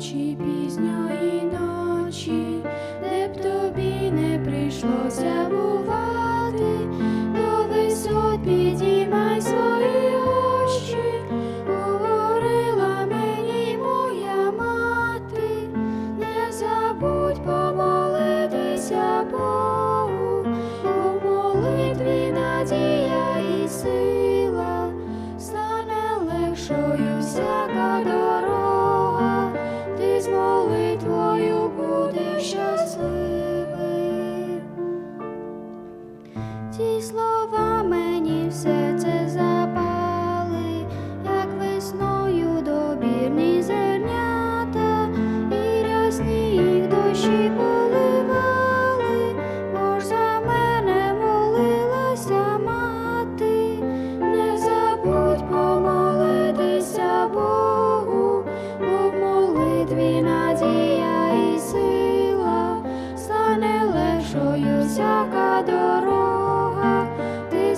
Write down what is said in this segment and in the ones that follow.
ночі, пізньої ночі, де б тобі не прийшлося бувати, до висот підіймай свої очі, говорила мені моя мати, не забудь помолитися Богу, бо в молитві надія і сила, Ті слова мені все це запали, як весною добірні зернята, і рясні їх дощі поливали, бо ж за мене молилася мати, не забудь помолитися Богу, бо в молитві надія і сила, стане легшою всяка дорога,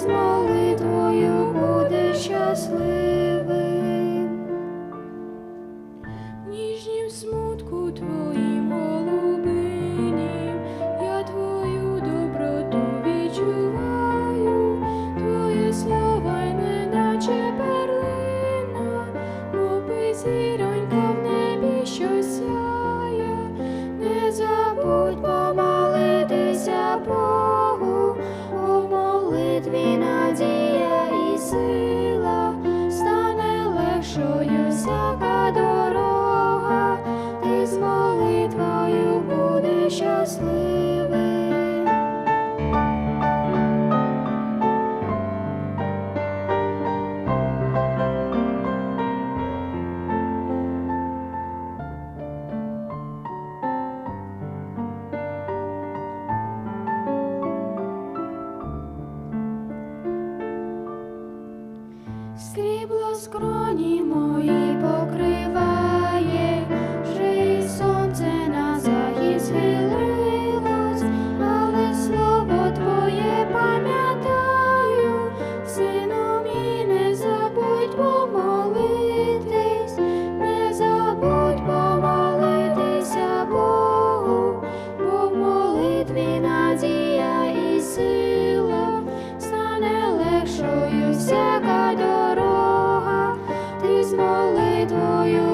з молитвою будеш щасливим. Ніжнім смутку твоїм голубинім, я твою доброту відчуваю, твоє слово й неначе перлина, всяка Срібло скроні мої покриває, вже сонце на захід схилилось, але слово твоє пам'ятаю, сину мій не забудь помолитись, не забудь помолитися Богу, бо в молитві на you.